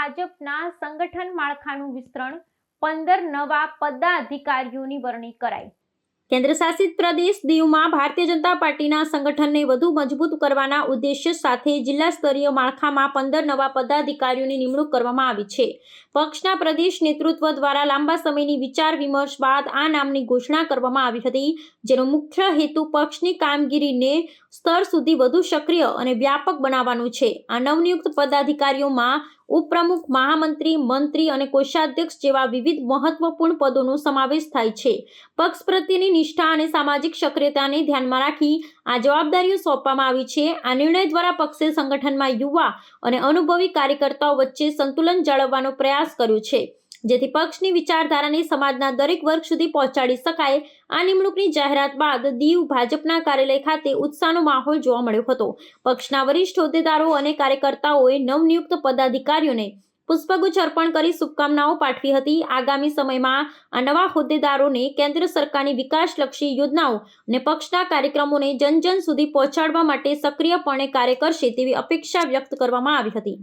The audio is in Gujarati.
ભાજપના સંગઠન માળખાનું વિસ્તરણ પંદર નવા પદાધિકારીઓની વરણી કરાઈ. કેન્દ્ર શાસિત પ્રદેશ દીવમાં ભારતીય જનતા પાર્ટીના સંગઠનને વધુ મજબૂત કરવાના ઉદ્દેશ્ય સાથે જિલ્લા સ્તરીય માળખામાં પંદર નવા પદાધિકારીઓની નિમણૂક કરવામાં આવી છે. પક્ષના પ્રદેશ નેતૃત્વ દ્વારા લાંબા સમયની વિચાર વિમર્શ બાદ આ નામની ઘોષણા કરવામાં આવી હતી, જેનો મુખ્ય હેતુ પક્ષની કામગીરીને સ્તર સુધી વધુ સક્રિય અને વ્યાપક બનાવવાનું છે. આ નવનિયુક્ત પદાધિકારીઓમાં ઉપપ્રમુખ, મહામંત્રી, મંત્રી અને કોષાધ્યક્ષ જેવા વિવિધ મહત્વપૂર્ણ પદોનો સમાવેશ થાય છે. પક્ષ પ્રત્યેની નિષ્ઠા અને સામાજિક સક્રિયતાને ધ્યાનમાં રાખી આ જવાબદારીઓ સોંપવામાં આવી છે. આ નિર્ણય દ્વારા પક્ષે સંગઠનમાં યુવા અને અનુભવી કાર્યકર્તાઓ વચ્ચે સંતુલન જાળવવાનો પ્રયાસ કર્યો છે. જેથી પક્ષની વિચારધારાને સમાજના દરેક વર્ગ સુધી પહોંચાડી શકાય. આ નિમણૂકની જાહેરાત બાદ દીવ ભાજપના કાર્યાલય ખાતે ઉત્સાહનો માહોલ જોવા મળ્યો હતો. પક્ષના વરિષ્ઠ હોદ્દેદારો અને કાર્યકર્તાઓએ નવનિયુક્ત પદાધિકારીઓને પુષ્પગુચ્છ અર્પણ કરી શુભકામનાઓ પાઠવી હતી. આગામી સમયમાં આ નવા હોદ્દેદારોને કેન્દ્ર સરકારની વિકાસલક્ષી યોજનાઓ અને પક્ષના કાર્યક્રમોને જન જન સુધી પહોંચાડવા માટે સક્રિયપણે કાર્ય કરશે તેવી અપેક્ષા વ્યક્ત કરવામાં આવી હતી.